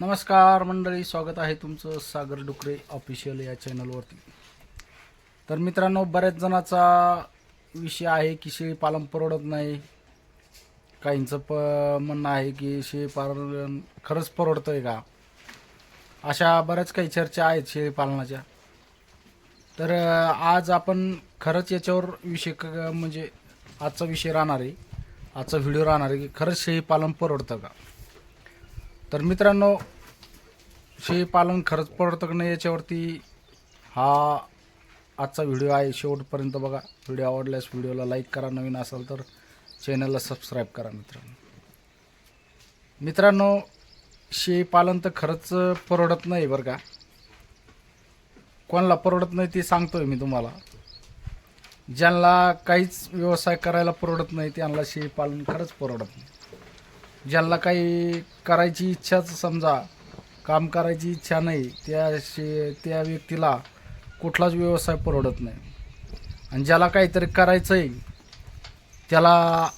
नमस्कार मंडळी स्वागत आहे तुमचं सागर डुकरे ऑफिशियल या चॅनलवरती तर मित्रांनो बऱ्याच जणाचा विषय आहे की शेळी पालन परवडत नाही. काहींचं प म्हणणं आहे की शेळी पालन खरंच परवडतं आहे का? अशा बऱ्याच काही चर्चा आहेत शेळी पालनाच्या. तर आज आपण खरंच याच्यावर विषय क म्हणजे आजचा विषय राहणार आहे. आजचा व्हिडिओ राहणार आहे की खरंच शेळी पालन परवडतं का? तर मित्रांनो शेळी पालन खरंच पडतं का नाही याच्यावरती हा आजचा व्हिडिओ आहे. शेवटपर्यंत बघा. व्हिडिओ आवडल्यास व्हिडिओला लाईक करा. नवीन असाल तर चॅनलला सबस्क्राईब करा मित्रांनो. मित्रांनो शेळी पालन तर खरंच परवडत नाही बरं का. कोणाला परवडत नाही ते सांगतोय मी तुम्हाला. ज्यांना काहीच व्यवसाय करायला परवडत नाही त्यांना शेळी पालन खरंच परवडत नाही. ज्यांना काही करायची इच्छाच समजा काम करायची इच्छा नाही त्या शे त्या व्यक्तीला कुठलाच व्यवसाय परवडत नाही. आणि ज्याला काहीतरी करायचं आहे त्याला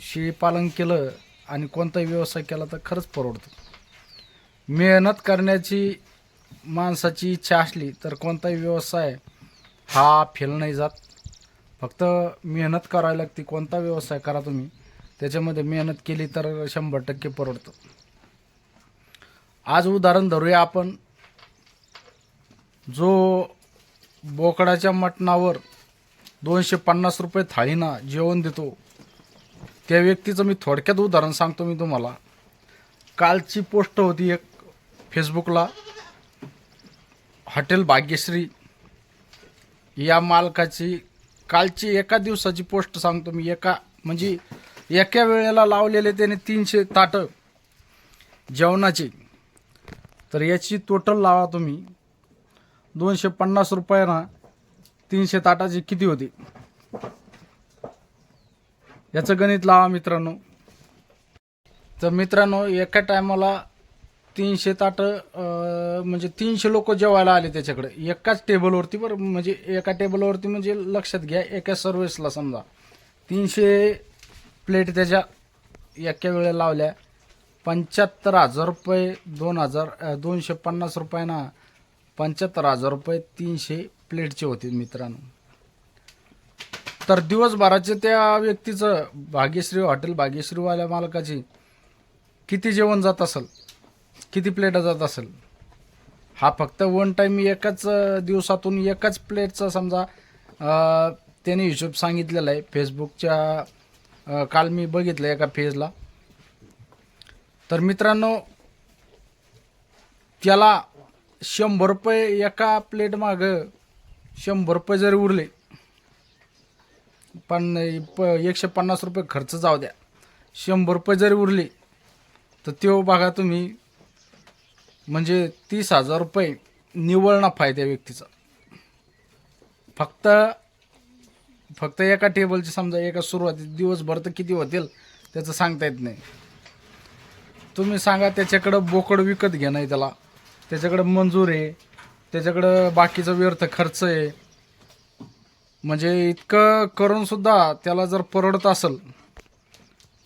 शेळीपालन केलं आणि कोणताही व्यवसाय केला तर खरंच परवडतं. मेहनत करण्याची माणसाची इच्छा असली तर कोणताही व्यवसाय हा फेल नाही जात. फक्त मेहनत करावी लागते कोणता व्यवसाय करा तुम्ही त्याच्यामध्ये मेहनत केली तर शंभर टक्के परवडतं. आज उदाहरण धरूया आपण. जो बोकडाच्या मटणावर दोनशे पन्नास रुपये थाळीना जेवण देतो त्या व्यक्तीचं मी थोडक्यात उदाहरण सांगतो मी तुम्हाला. कालची पोस्ट होती एक फेसबुकला. हॉटेल भाग्यश्री. या मालकाची कालची एका दिवसाची पोस्ट सांगतो मी. एका म्हणजे एका वेळेला लावलेले त्याने तीनशे ताटं जेवणाची. तर याची टोटल लावा तुम्ही. दोनशे पन्नास रुपयाना तीनशे ताटाची किती होती? याचं गणित लावा मित्रांनो. तर मित्रांनो एका टायमाला तीनशे ताटं म्हणजे तीनशे लोक जेवायला आले त्याच्याकडे. एकाच टेबलवरती बरं म्हणजे एका टेबलवरती म्हणजे लक्षात घ्या एका सर्व्हिसला समजा. तीनशे प्लेट त्याच्या एका वेळेला लावल्या. पंच्याहत्तर हजार रुपये दोन हजार दोनशे पन्नास रुपयाना पंच्याहत्तर हजार रुपये तीनशे प्लेटचे होते मित्रांनो. तर दिवसभराचे त्या व्यक्तीचं भाग्यश्री हॉटेल भाग्यश्रीवाल्या मालकाची किती जेवण जात असेल किती प्लेट जात असेल हा फक्त वन टाईम एकाच दिवसातून एकाच प्लेटचा समजा त्याने हिशोब सांगितलेला आहे. फेसबुकच्या काल मी बघितलं एका फेजला. तर मित्रांनो त्याला शंभर रुपये एका प्लेट माग शंभर रुपये जरी उरले पण प एकशे पन्नास रुपये खर्च जाऊ द्या. शंभर रुपये जरी उरले तर तो बघा तुम्ही म्हणजे तीस हजार रुपये निवळ नफा आहे त्या व्यक्तीचा. फक्त फक्त एका टेबलची समजा एका सुरुवातीत दिवसभर तर किती होतील त्याचं सांगता येत नाही. तुम्ही सांगा त्याच्याकडं बोकड विकत घेणं आहे त्याला. त्याच्याकडं मंजूर आहे. त्याच्याकडं बाकीचा व्यर्थ खर्च आहे. म्हणजे इतकं करून सुद्धा त्याला जर परवडत असेल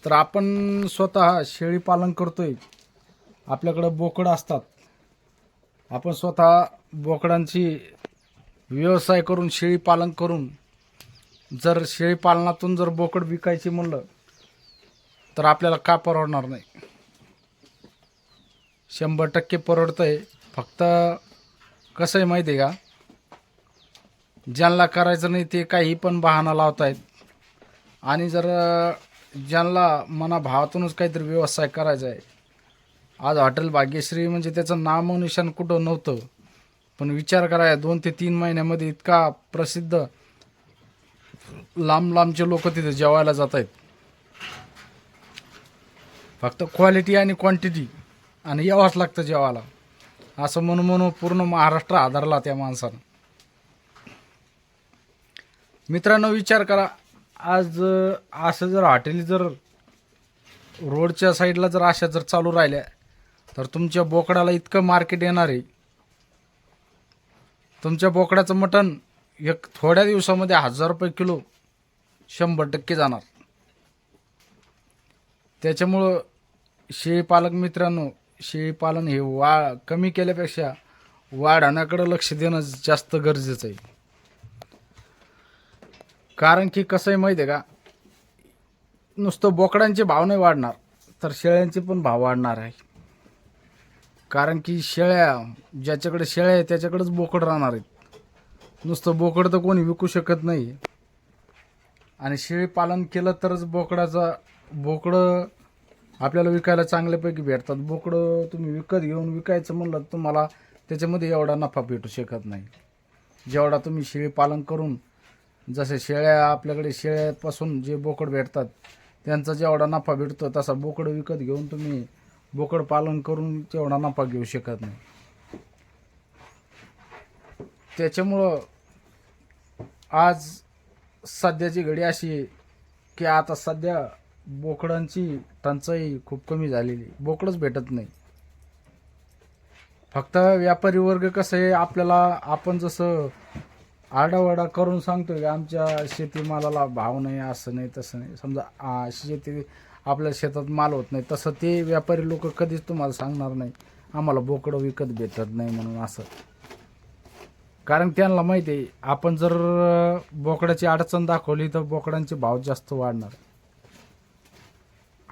तर आपण स्वतः शेळी पालन करतोय. आपल्याकडं बोकड असतात. आपण स्वतः बोकडांची व्यवसाय करून शेळी पालन करून जर शेळी पालनातून जर बोकड विकायची म्हणलं तर आपल्याला का परवडणार नाही? शंभर टक्के परवडतं आहे फक्त कसं आहे माहिती आहे का? ज्यांना करायचं नाही ते काही पण बहाणा लावत आहेत आणि जर ज्यांना मना भावातूनच काहीतरी व्यवसाय करायचा आहे आज हॉटेल भाग्यश्री म्हणजे त्याचं नामनिशान कुठं नव्हतं. पण विचार करायला दोन ते तीन महिन्यामध्ये इतका प्रसिद्ध लांब लांबचे लोक तिथे जेवायला जात आहेत फक्त क्वालिटी आणि क्वांटिटी आणि यावंच लागतं जेवायला. असं म्हणून म्हणून पूर्ण महाराष्ट्र आधारला त्या माणसानं. मित्रांनो विचार करा. आज असं जर हॉटेल जर रोडच्या साईडला जर अशा जर चालू राहिल्या तर तुमच्या बोकडाला इतकं मार्केट येणार आहे. तुमच्या बोकडाचं मटण एक थोड्या दिवसामध्ये हजार रुपये किलो शंभर टक्के जाणार. त्याच्यामुळं शेळी पालक मित्रांनो शेळीपालन हे वा कमी केल्यापेक्षा वाढवण्याकडे लक्ष देणं जास्त गरजेचं आहे. कारण की कसं आहे माहिती आहे का? नुसतं बोकडांचे भाव नाही वाढणार तर शेळ्यांचे पण भाव वाढणार आहे. कारण की शेळ्या ज्याच्याकडे शेळ्या आहे त्याच्याकडेच बोकड राहणार आहेत. नुसतं बोकड तर कोणी विकू शकत नाही. आणि शेळी पालन केलं तरच बोकडाचा बोकडं आपल्याला विकायला चांगल्यापैकी भेटतात. बोकडं तुम्ही विकत घेऊन विकायचं म्हणलं तर तुम्हाला त्याच्यामध्ये एवढा नफा भेटू शकत नाही. जेवढा तुम्ही शेळी पालन करून जसे शेळ्या आपल्याकडे शेळ्यापासून जे बोकड भेटतात त्यांचा जेवढा नफा भेटतो तसा बोकड विकत घेऊन तुम्ही बोकड पालन करून तेवढा नफा घेऊ शकत नाही. त्याच्यामुळं आज सध्याची घडी अशी की आता सध्या बोकडांची टंचाई खूप कमी झालेली बोकडच भेटत नाही. फक्त व्यापारी वर्ग कसं आहे आपल्याला आपण जसं आरडाओरडा करून सांगतो की आमच्या शेतीमालाला भाव नाही असं नाही तसं नाही. समजा शेती आपल्या शेतात माल होत नाही तसं ते व्यापारी लोक कधीच तुम्हाला सांगणार नाही आम्हाला बोकडं विकत भेटत नाही म्हणून असं. कारण त्यांना माहिती आहे आपण जर बोकडाची अडचण दाखवली तर बोकडांचे भाव जास्त वाढणार.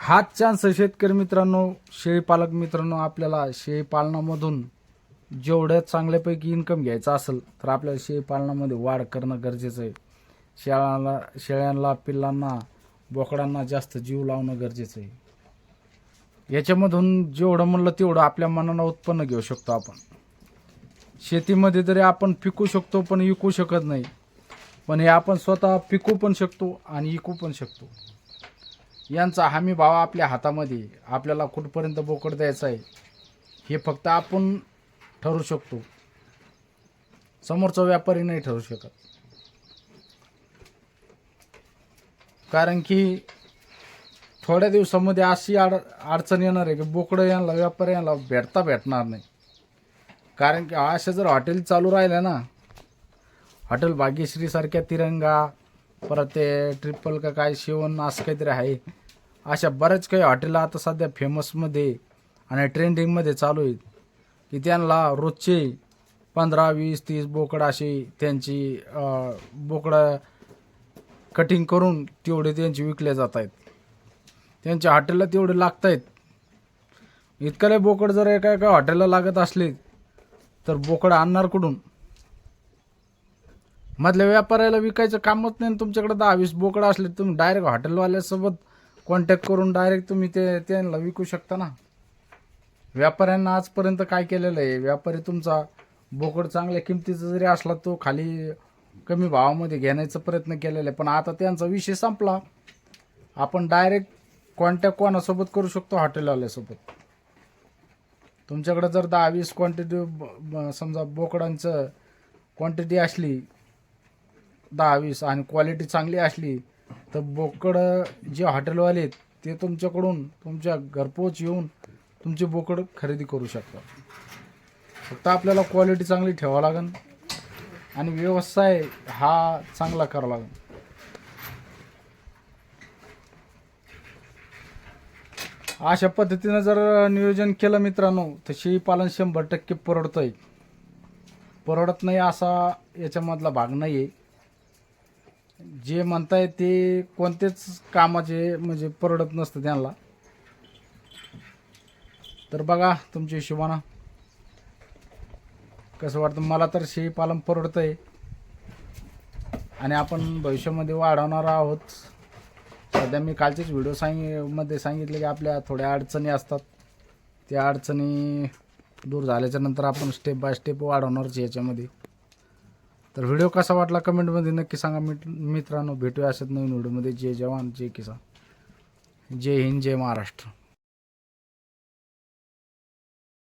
हाच चान्स शेतकरी मित्रांनो शेळीपालक मित्रांनो आपल्याला शेळीपालनामधून जेवढ्या चांगल्यापैकी इन्कम घ्यायचा असेल तर आपल्याला शेळीपालनामध्ये वाढ करणं गरजेचं आहे. शेळ्याला शेळ्यांना पिल्लांना बोकडांना जास्त जीव लावणं गरजेचं आहे. याच्यामधून जेवढं म्हणलं तेवढं आपल्या मनानं उत्पन्न घेऊ शकतो आपण. शेतीमध्ये तरी आपण पिकू शकतो पण विकू शकत नाही. पण हे आपण स्वतः पिकू पण शकतो आणि विकू पण शकतो. यांचा हमी भाव आपल्या हातामध्ये आपल्याला कुठपर्यंत बोकड द्यायचा आहे हे फक्त आपण ठरू शकतो. समोरचा व्यापारी नाही ठरू शकत. कारण की थोड्या दिवसामध्ये अशी अड अडचण येणार आहे की बोकडं यांना व्यापारी यांना भेटता भेटणार नाही. कारण की अशा जर हॉटेल चालू राहिल्या ना हॉटेल भाग्यश्रीसारख्या तिरंगा परत ते ट्रिपल का काय शिवण असं काहीतरी आहे. अशा बऱ्याच काही हॉटेल आता सध्या फेमसमध्ये आणि ट्रेंडिंगमध्ये चालू आहेत. की त्यांना रोजचे पंधरा वीस तीस बोकड अशी त्यांची बोकडं कटिंग करून तेवढे त्यांचे विकले जात आहेत त्यांच्या हॉटेलला तेवढे लागत आहेत इतकले बोकड जर एका एका हॉटेलला लागत असले तर बोकडं आणणार कुठून? मधल्या व्यापाऱ्याला विकायचं कामच नाही आणि तुमच्याकडे दहा वीस बोकड असले तुम्ही डायरेक्ट हॉटेलवाल्यासोबत कॉन्टॅक्ट करून डायरेक्ट तुम्ही ते त्यांना विकू शकता ना. व्यापाऱ्यांना आजपर्यंत काय केलेलं आहे? व्यापारी तुमचा बोकड चांगल्या किमतीचा जरी असला तो खाली कमी भावामध्ये घेण्याचा प्रयत्न केलेला आहे. पण आता त्यांचा विषय संपला. आपण डायरेक्ट कॉन्टॅक्ट कोणासोबत करू शकतो? हॉटेलवाल्यासोबत तुमच्याकडे जर दहा वीस क्वांटिटी समजा बोकडांचं क्वांटिटी असली दहा वीस आणि क्वालिटी चांगली असली तर बोकड जे हॉटेलवाले आहेत ते तुमच्याकडून तुमच्या घरपोच येऊन तुमचे बोकड खरेदी करू शकतात. फक्त आपल्याला क्वालिटी चांगली ठेवावं लागेल आणि व्यवसाय हा चांगला करावा लागेल अशा पद्धतीनं जर नियोजन केलं मित्रांनो तर शेळीपालन शंभर टक्के परवडतं आहे परवडत नाही असा याच्यामधला भाग नाही आहे जे म्हणताय ते कोणतेच कामाचे म्हणजे परवडत नसतं त्यांना. तर बघा तुमच्या हिशोबानं कसं वाटतं? मला तर शेळीपालन परवडतं आहे आणि आपण भविष्यामध्ये वाढवणार आहोत. सध्या मी कालचेच व्हिडिओ सांगमध्ये सांगितले की आपल्या थोड्या अडचणी असतात. त्या अडचणी दूर झाल्याच्यानंतर आपण स्टेप बाय स्टेप वाढवणारच याच्यामध्ये. तर व्हिडिओ कसा वाटला कमेंटमध्ये नक्की सांगा. मिट मित्रांनो भेटूया अशाच नवीन व्हिडिओमध्ये. जय जवान जय किसान. जय हिंद जय महाराष्ट्र.